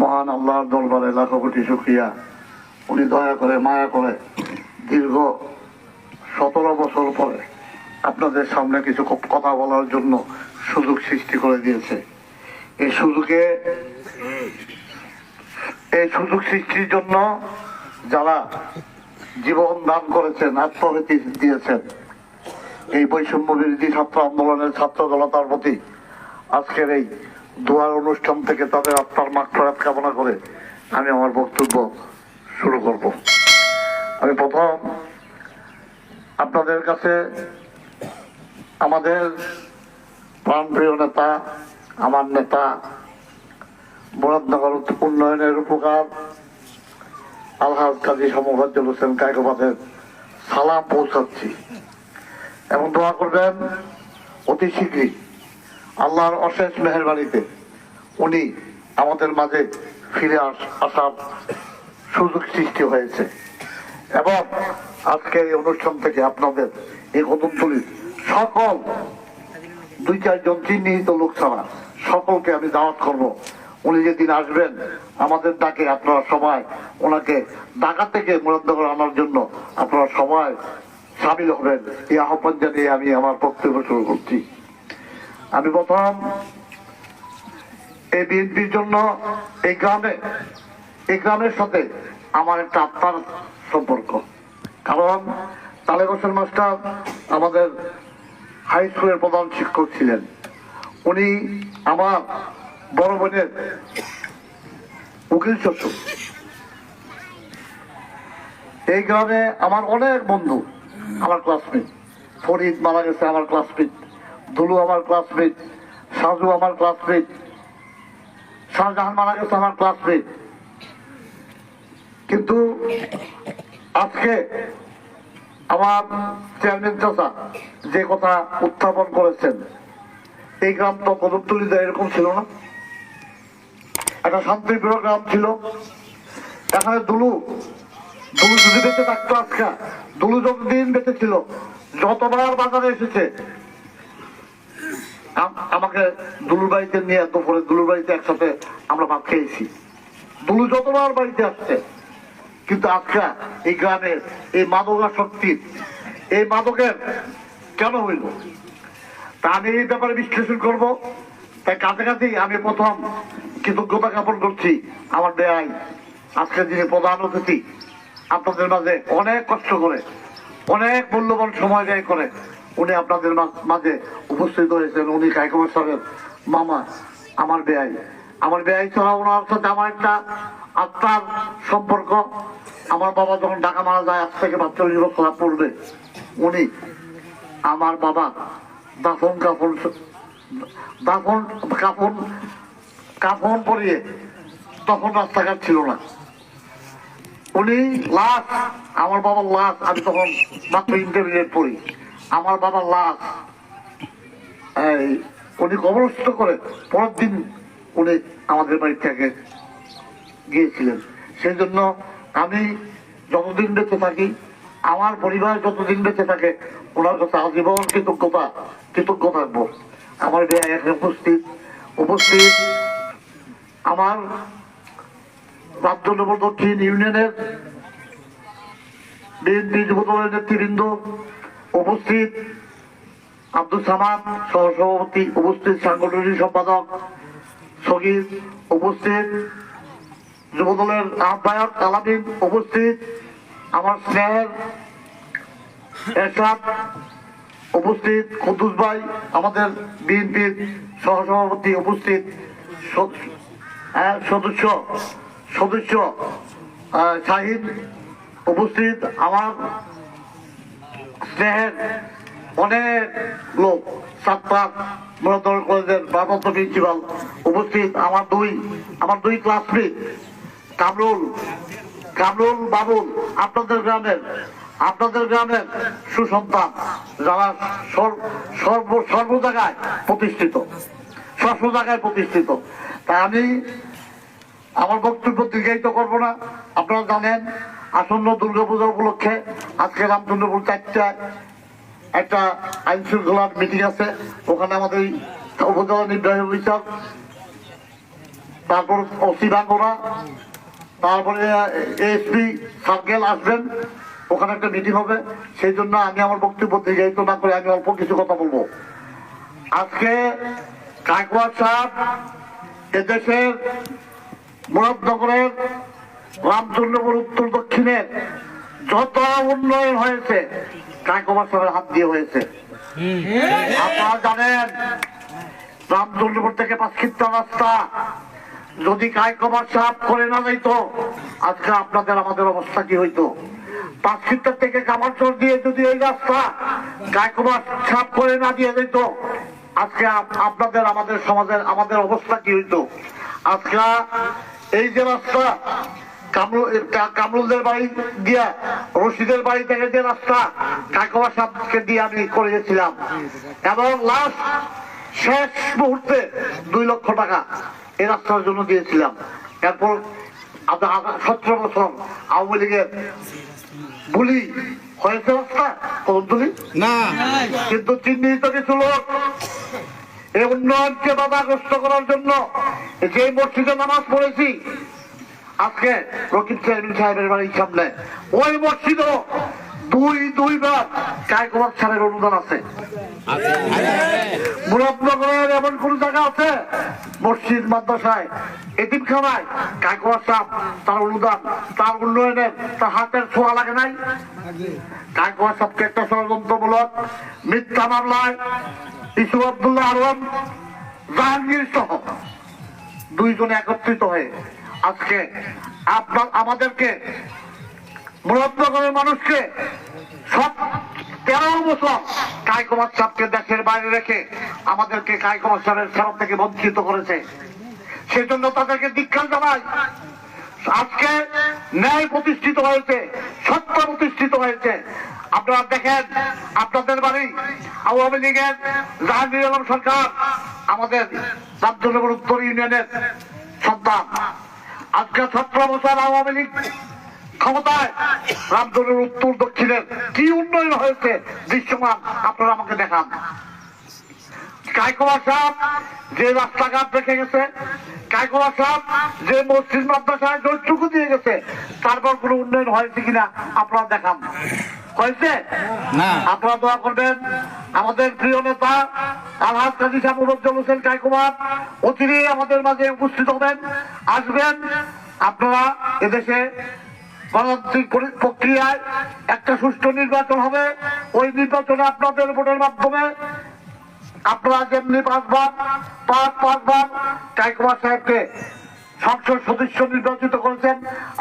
মহান আল্লাহর দরবারে লাখো কোটি শুক্রিয়া। উনি দয়া করে, মায়া করে দীর্ঘ সতেরো বছর পরে আপনাদের সামনে কিছু কথা বলার জন্য সুযোগ সৃষ্টি করে দিয়েছে। এই সুযোগে, এই সুযোগ সৃষ্টির জন্য যারা জীবন দান করেছেন আত্মহতি দিয়েছেন, এই বৈষম্য বিরোধী ছাত্র আন্দোলনের ছাত্র জনতার প্রতি আজকের এই দোয়ার অনুষ্ঠান থেকে তাদের আত্মার মাঠফেরাত কামনা করে আমি আমার বক্তব্য শুরু করব। আমি প্রথম আপনাদের কাছে আমাদের প্রাণপ্রিয় নেতা, আমার নেতা মুরাদনগর উন্নয়নের উপকার, আলহাজ কাজী সমফাজ্জল হোসেন কায়কোবাদের সালাম পৌঁছাচ্ছি। এবং দোয়া করবেন অতি শীঘ্রই। আল্লাহর অশেষ মেহরবানিতে উনি আমাদের মাঝে ফিরে আস- আসার সুযোগ সৃষ্টি হয়েছে। এবং আজকে এই অনুষ্ঠান থেকে আপনাদের এই কদমতলির সকল দুই, চারজন চিহ্নিত লোক ছাড়া সকলকে আমি দাওয়াত করব। উনি যেদিন আসবেন, আমাদের ডাকে আপনারা সবাই ওনাকে ঢাকা থেকে মুরাদনগর আনার জন্য আপনারা সবাই সামিল হবেন। এই আহ্বান জানিয়ে আমি আমার বক্তব্য শুরু করছি। আমি প্রথম এই বিএনপির জন্য এই গ্রামে, এই গ্রামের সাথে আমার একটা আত্মার সম্পর্ক। কারণ তালেব হোসেন মাস্টার আমাদের হাই স্কুলের প্রধান শিক্ষক ছিলেন। উনি আমার বড় বোনের উকিল শ্বশুর। এই গ্রামে আমার অনেক বন্ধু, আমার ক্লাসমেট ফরিদ মারা গেছে, আমার ক্লাসমেট দুলু আমার ক্লাসমেট সাজু আমার ক্লাসমেট শাহজাহান মারা গেছে আমার ক্লাসমেট কিন্তু আজকে আমার চেয়ারম্যান চাচা যে কথা উত্থাপন করেছেন, এই গ্রাম তো কদমতলিতে এরকম ছিল না। একটা শান্তিপ্রিয় গ্রাম ছিল। এখানে দুলু দুলু যদি বেঁচে থাকতো আজকে দুলু যতদিন বেঁচে ছিল, যতবার বাজারে এসেছে আমাকে দুলুর বাড়িতে নিয়ে দুপুরে দুলুর বাড়িতে একসাথে আমরা ভাত খেয়েছি। দুলু যতবার বাড়িতে আসছে, কিন্তু আজকে এই গ্রামের এই মাদকা শক্তি এই মাদকের কেন হইল? তা আমি এই ব্যাপারে বিশ্লেষণ করব। তাই কাছাকাছি আমি প্রথম কৃতজ্ঞতা জ্ঞাপন করছি আমার দেয়াই আজকে যিনি প্রধান অতিথি, আপনাদের মাঝে অনেক কষ্ট করে, অনেক মূল্যবান সময় ব্যয় করে উনি আপনাদের মাঝে উপস্থিত হয়েছেন। উনি কাইকুমার সাহেব, মামা, আমার বেয়াই আমার বেআই ছাড়া ওনার সাথে আমার একটা আত্মার সম্পর্ক। আমার বাবা যখন ঢাকা মারা যায়, আজ থেকে বাচ্চল্লিশ বছর পড়বে উনি আমার বাবা দাফন কাপড় দাফন কাপড় কাপড় পরিয়ে তখন রাস্তাঘাট ছিল না। উনি লাশ, আমার বাবার লাশ, আমি তখন মাত্র ইন্টারমিডিয়েট পড়ি। আমার বাবার লাশ। উনি কবরস্থ করে পরের দিন উনি আমাদের বাড়ি থেকে গিয়েছিলেন। সেই জন্য আমি যতদিন বেঁচে থাকি, আমার পরিবার যতদিন বেঁচে থাকে, ওনার কাছে আজীবন কৃতজ্ঞতা কৃতজ্ঞ থাকব। আমার বিয়ে এখানে উপস্থিত উপস্থিত আমার রাজ্যনগর দক্ষিণ ইউনিয়নের বিএনপি যুবদলের নেতৃবৃন্দ উপস্থিত আব্দুল সামাদ সহসভাপতি, উপস্থিত সাংগঠনিক সম্পাদক সগির, উপস্থিত যুবদলের আহ্বায়ক আলামিন উপস্থিত আমার স্নেহের এরশাদ, উপস্থিত কুদ্দুস ভাই, আমাদের বিএনপির সহসভাপতি, উপস্থিত স- সদস্য সদস্য শাহিদ উপস্থিত আমার স্নেহের অনেক লোক মুরাদনগর কলেজের ভারপ্রাপ্ত প্রিন্সিপাল উপস্থিত আমার দুই আমার দুই ক্লাসমেট কামরুল কামরুল বাবুল, আপনাদের গ্রামের আপনাদের গ্রামের সুসন্তান যারা সর- সর্ব সর্ব জায়গায় প্রতিষ্ঠিত, সর্ব জায়গায় প্রতিষ্ঠিত। তাই আমি আমার বক্তব্য দীর্ঘায়িত করব না। আপনারা জানেন আসন্ন দুর্গাপূজা উপলক্ষে আজকে রামচন্দ্রপুর চারটায় একটা আইন শৃঙ্খলার মিটিং আছে। ওখানে আমাদের উপজেলা নির্বাহী অফিসার, তারপর ওসি বাঙ্গোরা তারপরে এসপি সার্কেল আসবেন। ওখানে একটা মিটিং হবে। সেই জন্য আমি আমার বক্তব্য দীর্ঘায়িত না করে আমি অল্প কিছু কথা বলব। আজকে কাকওয়া সাহেব এদেশের মুরাদনগরের রামচন্দ্রপুর উত্তর দক্ষিণের যত উন্নয়ন হয়েছে কাকওয়া সাহেবের হাত দিয়ে হয়েছে। আপনারা জানেন, রামচন্দ্রপুর থেকে পাঁচক্ষিপ্ত রাস্তা, যদি কায়কমার সাপ করে না যাইতো, আজকে আপনাদের আমাদের অবস্থা কি হইতো? পাঁচক্ষিপ্তার থেকে কামারচর দিয়ে যদি এই রাস্তা কায়কমার সাপ করে না দিয়ে যেত আজকে আপনাদের আমাদের সমাজের আমাদের অবস্থা কি হইতো? আজকে এই যে রাস্তা কামরুলদের বাড়ি দিয়া রশিদের বাড়ি থেকে যে রাস্তা কাকবা সাহেবকে দিয়ে আমি করে গেছিলাম। এবং লাস্ট শেষ মুহূর্তে দুই লক্ষ টাকা এই রাস্তার জন্য দিয়েছিলাম। এরপর সতেরো বছর আওয়ামী লীগের বুলি হয়েছে রাস্তা কদমতলি না। কিন্তু চিহ্নিত কিছু লোক এই উন্নয়নকে বাধাগ্রস্ত করার জন্য যে মসজিদে নামাজ পড়েছি আজকে রকিব চেয়ারম্যান সাহেবের বাড়ির সামনে ওই মসজিদও দুই দুইবার কায়কুমার সাহেবের অনুদান আছে। মুরাদনগরের এমন কোন জায়গা আছে? মসজিদ, মাদ্রাসায়, এতিমখানায় কায়কুমার সাহেব তার অনুদান, তার উন্নয়নের তার হাতের ছোঁয়া লাগে নাই? কায়কুমার সাহেবকে একটা ষড়যন্ত্রমূলক মিথ্যা মামলায় ইসু আবদুল্লাহ আলম জাহাঙ্গীর সহ দুইজনে একত্রিত হয়ে আজকে আপনার আমাদেরকে মুরাদনগরের মানুষকে সব তেরো বছর কায়কুমার সাহেবকে দেশের বাইরে রেখে আমাদেরকে কায়কুমার সাহেবের ফেরত থেকে বঞ্চিত করেছে। সেই জন্য তাদেরকে দীক্ষা জানাই। আজকে ন্যায় প্রতিষ্ঠিত হয়েছে, সত্য প্রতিষ্ঠিত হয়েছে। আপনারা দেখেন, আপনাদের বাড়ি আওয়ামী লীগের জাহাঙ্গীর আলম সরকার, আমাদের রামচন্দ্রপুর উত্তর ইউনিয়নের সন্তান। আজকে ছাত্র আওয়ামী লীগ ক্ষমতায়। রামচন্দ্রের উত্তর দক্ষিণের কি উন্নয়ন হয়েছে? দৃশ্যমান, আপনারা আমাকে দেখান। কায়কুমার সাহেব যে রাস্তাঘাট রেখে গেছে কায়কুমার সাহেব যে মসজিদ মাদ্রাসায় দিয়ে গেছে, তারপর কোনো উন্নয়ন হয়েছে কিনা আপনারা দেখান। হয়েছে না। আপনারা দোয়া করবেন। আমাদের প্রিয় নেতা আলহাজ কাজী সাহেব মুরজ্জল হোসেন কায়কুমার অচিরে আমাদের মাঝে উপস্থিত হবেন। আসবেন। আপনারা এদেশে গণতান্ত্রিক প্রক্রিয়ায় একটা সুষ্ঠু নির্বাচন হবে। ওই নির্বাচনে আপনাদের ভোটের মাধ্যমে আপনারা যেমনি পাঁচবার পাঁচ পাঁচবার কায়কুমার সাহেবকে সংসদ সদস্য নির্বাচিত করেছেন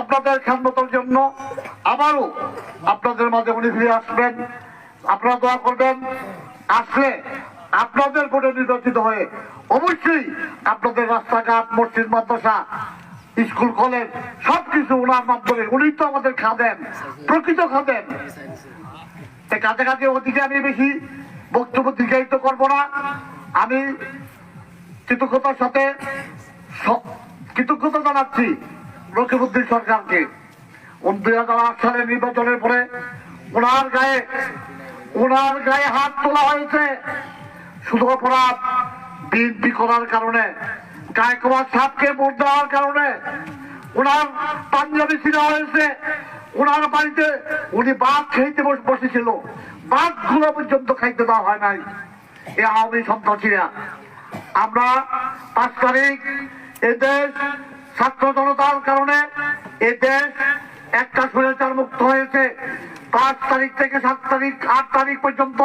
আপনাদের খেদমতের জন্য। আবারও আপনাদের মাঝে উনি ফিরে আসবেন। আপনারা দোয়া করবেন, আসলে আপনাদের ভোটে নির্বাচিত হয়ে অবশ্যই আপনাদের রাস্তাঘাট, মসজিদ, মাদ্রাসা, স্কুল, কলেজ, সবকিছু ওনার মাধ্যমে। উনি তো আমাদের খাদেন প্রকৃত খাদেন কাছাকাছি ওদিকে আমি বেশি বক্তব্য দীর্ঘায়িত করব না। আমি কৃতজ্ঞতার সাথে কৃতজ্ঞতা জানাচ্ছি রকিবুদ্দিন সরকারকে। দুই হাজার আট সালের নির্বাচনের পরে ওনার গায়ে ওনার গায়ে হাত তোলা হয়েছে। শুধু অপরাধ, বিএনপি করার কারণে, গায়কবাদ সাহকে ভোট দেওয়ার কারণে ওনার পাঞ্জাবি ছিঁড়া হয়েছে। ওনার বাড়িতে উনি বাঘ খেতে বস- বসেছিল। বাঘগুলো পর্যন্ত খাইতে দেওয়া হয় নাই। এ আওয়ামী সন্ত্রাসীরা। আমরা পাঁচ তারিখ এদেশ ছাত্র জনতার কারণে এদেশ একটা স্বৈরাচার মুক্ত হয়েছে। পাঁচ তারিখ থেকে সাত তারিখ, আট তারিখ পর্যন্ত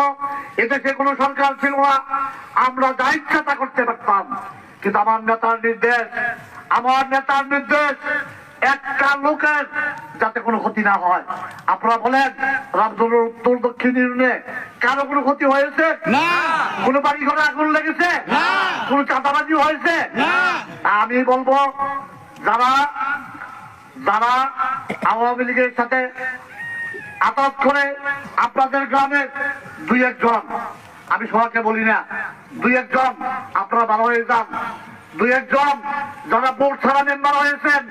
এদেশে কোনো সরকার ছিল না। আমরা যা ইচ্ছা তা করতে পারতাম। কিন্তু আমার নেতার নির্দেশ, আমার নেতার নির্দেশ একটা লোকের যাতে কোনো ক্ষতি না হয়। আপনারা বলেন রামচন্দ্র উত্তর দক্ষিণ ইউনিয়নে কারও কোনো ক্ষতি হয়েছে? কোনো বাড়ি ঘরে আগুন লেগেছে। কোনো চাঁদাবাজি হয়েছে? আমি বলব যারা যারা আওয়ামী লীগের সাথে আতাত করে আপনাদের গ্রামের দুই একজন আমি সবাইকে বলি না দুই একজন আপনারা ভালো হয়ে যান। দুই একজন যারা বোর্ড ছাড়া মেম্বার হয়েছেন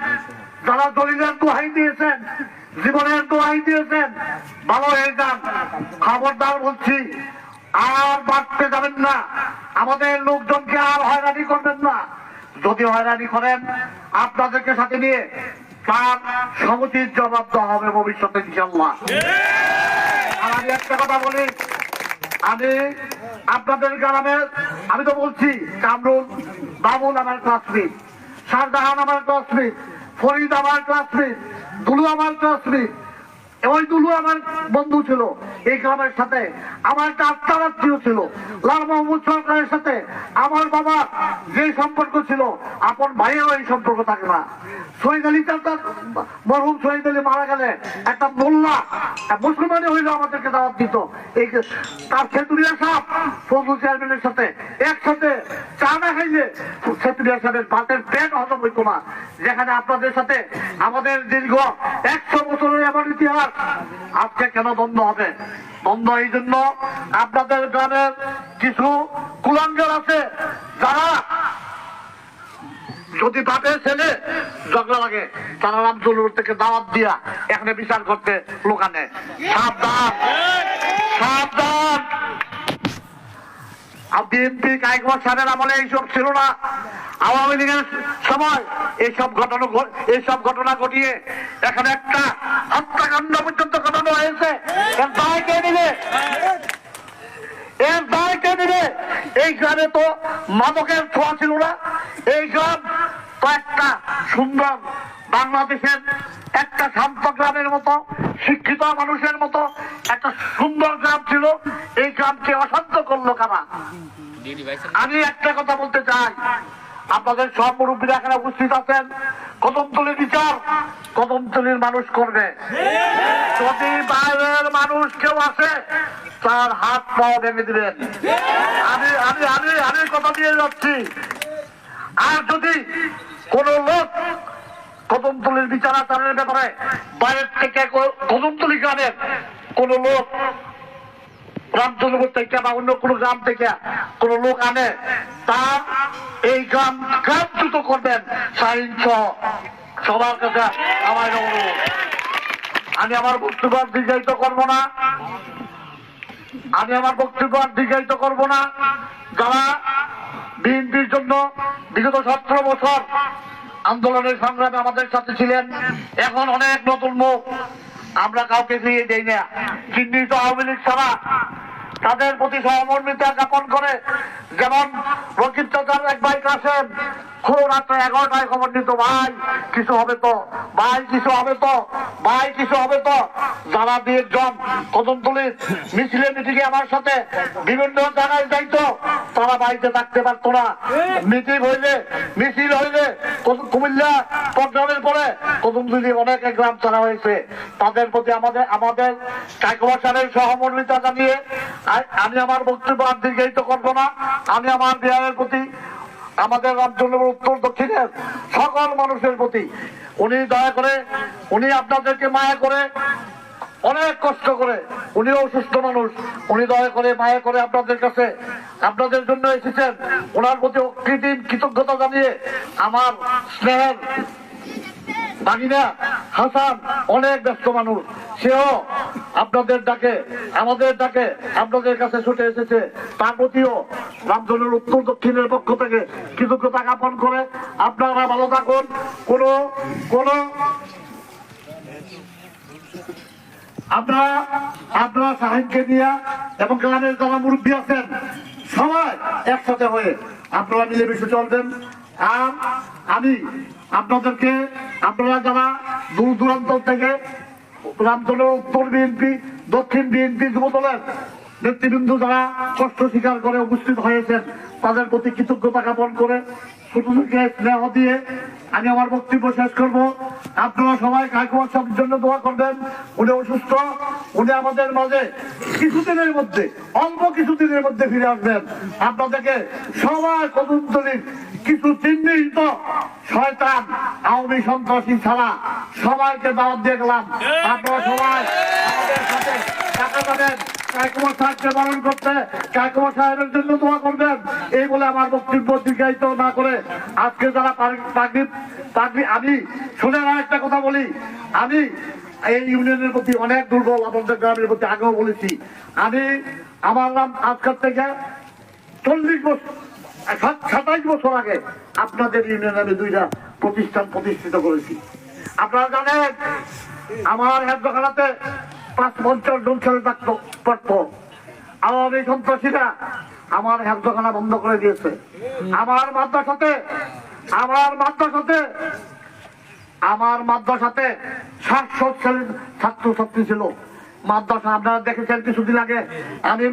যারা দলিলের দোহাই দিয়েছেন, জীবনের দোহাই দিয়েছেন, ভালো হয়ে যান। খবরদার বলছি, আর বাড়তে যাবেন না। আমাদের লোকজনকে আর হয়রানি করবেন না। যদি হয়রানি করেন, আপনাদেরকে সাথে নিয়ে তার সমুচিত জবাব দেওয়া হবে ভবিষ্যতে ইনশাল্লাহ আর আমি একটা কথা বলি, আমি আপনাদের গ্রামের আমি তো বলছি, কামরুল বাবুল আমার ক্লাসমেট শাহজাহান আমার ক্লাসমেট ফরিদ আমার ক্লাসমেট দুলু আমার ক্লাসমেট ওই দুলু আমার বন্ধু ছিল এই গ্রামের সাথে। আমার একটা আত্মারাত্মীয় ছিল। লাল মাহমুদ সরকারের সাথে আমার বাবা যে সম্পর্ক ছিল, আপন ভাইয়েরও এই সম্পর্ক থাকে না। শহীদ আলী তার মরহুম শহীদ আলী মারা গেলে একটা মোল্লা মুসলমানই হইল আমাদেরকে দাওয়াত দিত। এই তার সেতুরিয়া সাহেব, ফজল চেয়ারম্যানের সাথে একসাথে চা না খাইলে সেতুরিয়া সাহেবের ভাতের পেট হজম হইতো না। যেখানে আপনাদের সাথে আমাদের দীর্ঘ একশো বছরের এমন ইতিহাস, আজকে কেন দ্বন্দ্ব হবে? দ্বন্দ্ব এই জন্য আপনাদের গ্রামের কিছু কুলাঙ্গার আছে, যারা যদি বাপের ছেলে ঝগড়া লাগে, তারা রামচন্দ্র থেকে দাওয়াত দিয়া এখানে বিচার করতে লোকানে সাবধান সাবধান। বিএনপি কায়কবাদ সাহেবের আমলে এইসব ছিল না। আওয়ামী লীগের সময় এইসব ঘটনা এইসব ঘটনা ঘটিয়ে এখানে একটা হত্যাকাণ্ড পর্যন্ত ঘটানো হয়েছে। এর দায় কে নিবে এর দায় কে নিবে এই গ্রামে তো মাদকের ছোঁয়া ছিল না। এই গ্রাম তো একটা সুন্দর বাংলাদেশের একটা শান্ত গ্রামের মতো শিক্ষিত মানুষের মতো একটা সুন্দর গ্রাম ছিল। এই গ্রামকে অশান্ত করল কারা? আমি একটা কথা বলতে চাই। আপনাদের সব মুরব্বীরা এখানে উপস্থিত আছেন। কদমতলির বিচার কদমতলির মানুষ করবে। যদি বাইরের মানুষ কেউ আছে তার হাত পা ভেঙে দিবেন। আমি আমি আমি আমি কথা দিয়ে যাচ্ছি। আর যদি কোন লোক কদমতলির বিচার আচারের ব্যাপারে বাইরের থেকে কদমতলি গ্রামের কোন লোক রামচন্দ্রপুর থেকে বা অন্য কোনো গ্রাম থেকে কোন লোক আনে, তার এই গ্রাম গ্রামচ্যুত করবেন। সাইন সহ সবার কাছে আমার অনুরোধ। আমি আমার বক্তব্য দীর্ঘায়িত করব না। আমি আমার বক্তব্য দীর্ঘায়িত করব না। যারা বিএনপির জন্য বিগত সতেরো বছর আন্দোলনের সংগ্রামে আমাদের সাথে ছিলেন, এখন অনেক নতুন মুখ। আমরা কাউকে ফিরিয়ে দেই না। চিহ্নিত আওয়ামী লীগ ছাড়া তাদের প্রতি সহমর্মিতা জ্ঞাপন করে যেমন চাচার এক ভাই আসেন খুব রাত্রে, এগারোটায় খবর নিত ভাই, কিছু হবে তো, ভাই, কিছু হবে তো। ভাই, কিছু হবে তো? যারা দিয়ে জন কদমতলির মিছিলে মিটিংয়ে আমার সাথে বিভিন্ন জায়গায় যাইতো। তারা বাড়িতে থাকতে পারতো না। মিটিং হইলে, মিছিল হইলে কুমিল্লা প্রোগ্রামের পরে কদমতলি অনেক গ্রাম ছাড়া হয়েছে। তাদের প্রতি আমাদের আমাদের কাইকুমা সহমর্মিতা জানিয়ে আমি আমার বক্তব্য আর দীর্ঘায়িত করব না। আমি আমার বিহারের প্রতি আমাদের রামচন্দ্র উত্তর দক্ষিণের সকল মানুষের প্রতি। উনি দয়া করে, উনি আপনাদেরকে মায়া করে, অনেক কষ্ট করে উনি অসুস্থ মানুষ, উনি দয়া করে মায়া করে আপনাদের কাছে, আপনাদের জন্য এসেছেন। ওনার প্রতি কৃত্রিম কৃতজ্ঞতা জানিয়ে আমার স্নেহের বাগিনা হাসান, অনেক ব্যস্ত মানুষ। সেও আপনাদের ডাকে, আমাদের ডাকে, আপনাদের কাছে ছুটে এসেছে। তার প্রতিও রামধনুর উত্তর দক্ষিণের পক্ষ থেকে কৃতজ্ঞতা জ্ঞাপন করে আপনারা ভালো থাকুন। কোনো কোনো আপনারা আপনারা সাহেবকে এবং গ্রামের যারা মুরব্বী আছেন, সবাই একসাথে হয়ে আপনারা মিলেমিশে চলবেন। আর আমি আপনাদেরকে, আপনারা যারা দূর দূরান্ত থেকে রামদলের উত্তর বিএনপি দক্ষিণ বিএনপি যুবদলের নেতৃবৃন্দ যারা কষ্ট স্বীকার করে উপস্থিত হয়েছেন, তাদের প্রতি কৃতজ্ঞতা জ্ঞাপন করে ছোট স্নেহ দিয়ে আমি আমার বক্তব্য শেষ করব। আপনারা সবাই কাকুয়ার সবের জন্য দোয়া করবেন। উনি অসুস্থ, উনি আমাদের মাঝে কিছুদিনের মধ্যে, অল্প কিছুদিনের মধ্যে ফিরে আসবেন। আপনাদেরকে সবাই কদমতলির কিছু চিহ্নিত শয়তান, আওয়ামী সন্ত্রাসী ছাড়া সবাইকে দাওয়াত দিয়ে গেলাম। আপনারা সবাই সাহেবকে করতে সাহেবের জন্য এই বলে আমার না করে আজকে যারা আমি শুনে একটা কথা বলি। আমি এই ইউনিয়নের প্রতি অনেক দুর্বল গ্রামের প্রতি আগেও বলেছি। আমি আমার নাম আজকের থেকে চল্লিশ বছর সাতাইশ বছর আগে আপনাদের ইউনিয়নে আমি দুইটা প্রতিষ্ঠান প্রতিষ্ঠিত করেছি। আপনারা জানেন, আমার হেফজখানাতে পাঁচ পঞ্চাশ জন ছেলে থাকতো পড়তো আওয়ামী সন্ত্রাসীরা আমার হেফজখানা বন্ধ করে দিয়েছে। আমার মাদ্রাসাতে আমার মাদ্রাসাতে আমার মাদ্রাসাতে সাতশো ছেলে ছাত্রছাত্রী ছিল। মাদ্রাসা, আপনারা দেখেছেন কিছুদিন আগে আমি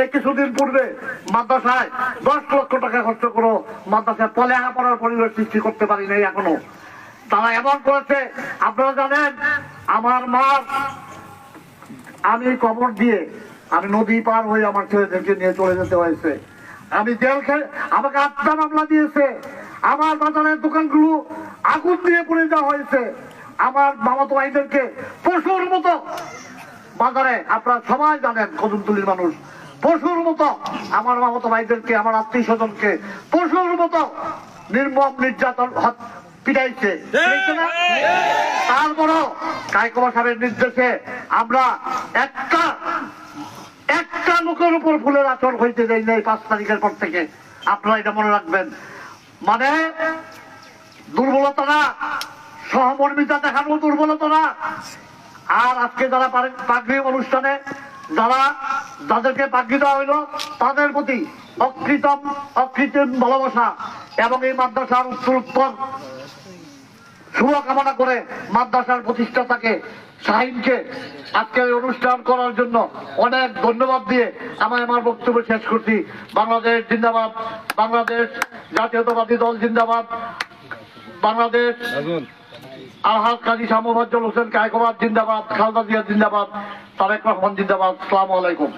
এই কিছুদিন পূর্বে মাদ্রাসায় দশ লক্ষ টাকা খরচ করো মাদ্রাসায় পলেহা পড়ার পরিবেশ সৃষ্টি করতে পারি নাই এখনও। তারা এমন করেছে, আপনারা জানেন, আমার মা, আমি কবর দিয়ে আমি নদী পার হয়ে আমার ছেলেদেরকে নিয়ে চলে যেতে হয়েছে। আমি জেল খেয়ে আমাকে আটটা মামলা দিয়েছে। আমার বাজারের দোকানগুলো আগুন দিয়ে পুড়ে দেওয়া হয়েছে। আমার মামাতো ভাইদেরকে পশুর মতো বাজারে আপনারা সবাই জানেন কদমতলির মানুষ। পশুর মতো। আমার মামাতো ভাইদেরকে আমার আত্মীয় স্বজনকে পশুর মতো নির্মম নির্যাতন পিটাইছে। তারপরও নির্দেশে আমরা একটা একটা লোকের উপর ফুলের আচর হইতে দেয় নাই পাঁচ তারিখের পর থেকে। আপনারা এটা মনে রাখবেন। মানে দুর্বলতা না সহমর্মিতা দেখানো দুর্বলতা না আর আজকে যারা পাগড়ি অনুষ্ঠানে, যারা যাদেরকে পাগড়ি দেওয়া হইল, তাদের প্রতি অকৃতম, অকৃত্রিম ভালোবাসা এবং এই মাদ্রাসার উত্তর শুভকামনা করে মাদ্রাসার প্রতিষ্ঠাতাকে শাহিনকে আজকে এই অনুষ্ঠান করার জন্য অনেক ধন্যবাদ দিয়ে আমি আমার বক্তব্য শেষ করছি। বাংলাদেশ জিন্দাবাদ, বাংলাদেশ জাতীয়তাবাদী দল জিন্দাবাদ, বাংলাদেশ আলহাজ কাজী হোসেন জিন্দাবাদ খালদা জিয়া জিন্দাবাদ তারেক রহমান জিন্দাবাদ সালাম আলাইকুম।